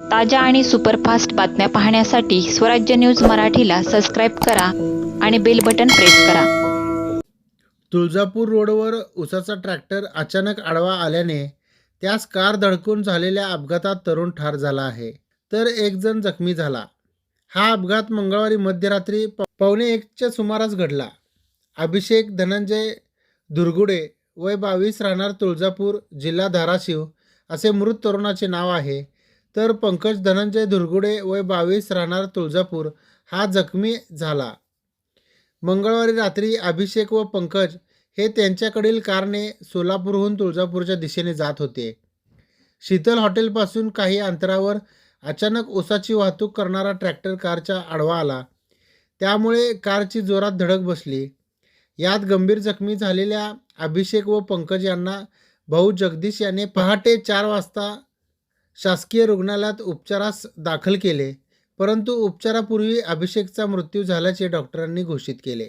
ताज्या आणि सुपरफास्ट बातम्या पाहण्यासाठी स्वराज्य न्यूज मराठीला सबस्क्राईब करा आणि बेल बटन प्रेस करा. तुळजापूर रोडवर उसाचा ट्रॅक्टर अचानक आडवा आल्याने त्यास कार धडकून झालेल्या अपघातात तरुण ठार झाला आहे. तर एक जण जखमी झाला. हा अपघात मंगळवारी मध्यरात्री पावणे एकच्या सुमारास घडला. अभिषेक धनंजय दुर्गुडे वय बावीस राहणार तुळजापूर जिल्हा धाराशिव असे मृत तरुणाचे नाव आहे. तर पंकज धनंजय धुरगुडे वय बावीस राहणार तुळजापूर. हा जखमी झाला. मंगळवारी रात्री अभिषेक व पंकज हे त्यांच्याकडील कारने सोलापूरहून तुळजापूरच्या दिशेने जात होते. शीतल हॉटेलपासून काही अंतरावर अचानक ऊसाची वाहतूक करणारा ट्रॅक्टर कारच्या आडवा आला. त्यामुळे कारची जोरात धडक बसली. यात गंभीर जखमी झालेल्या अभिषेक व पंकज यांना भाऊ जगदीश याने पहाटे चार वाजता शासकीय रुग्णालयात उपचारास दाखल केले परंतु उपचारापूर्वी अभिषेकचा मृत्यू झाल्याचे डॉक्टरांनी घोषित केले.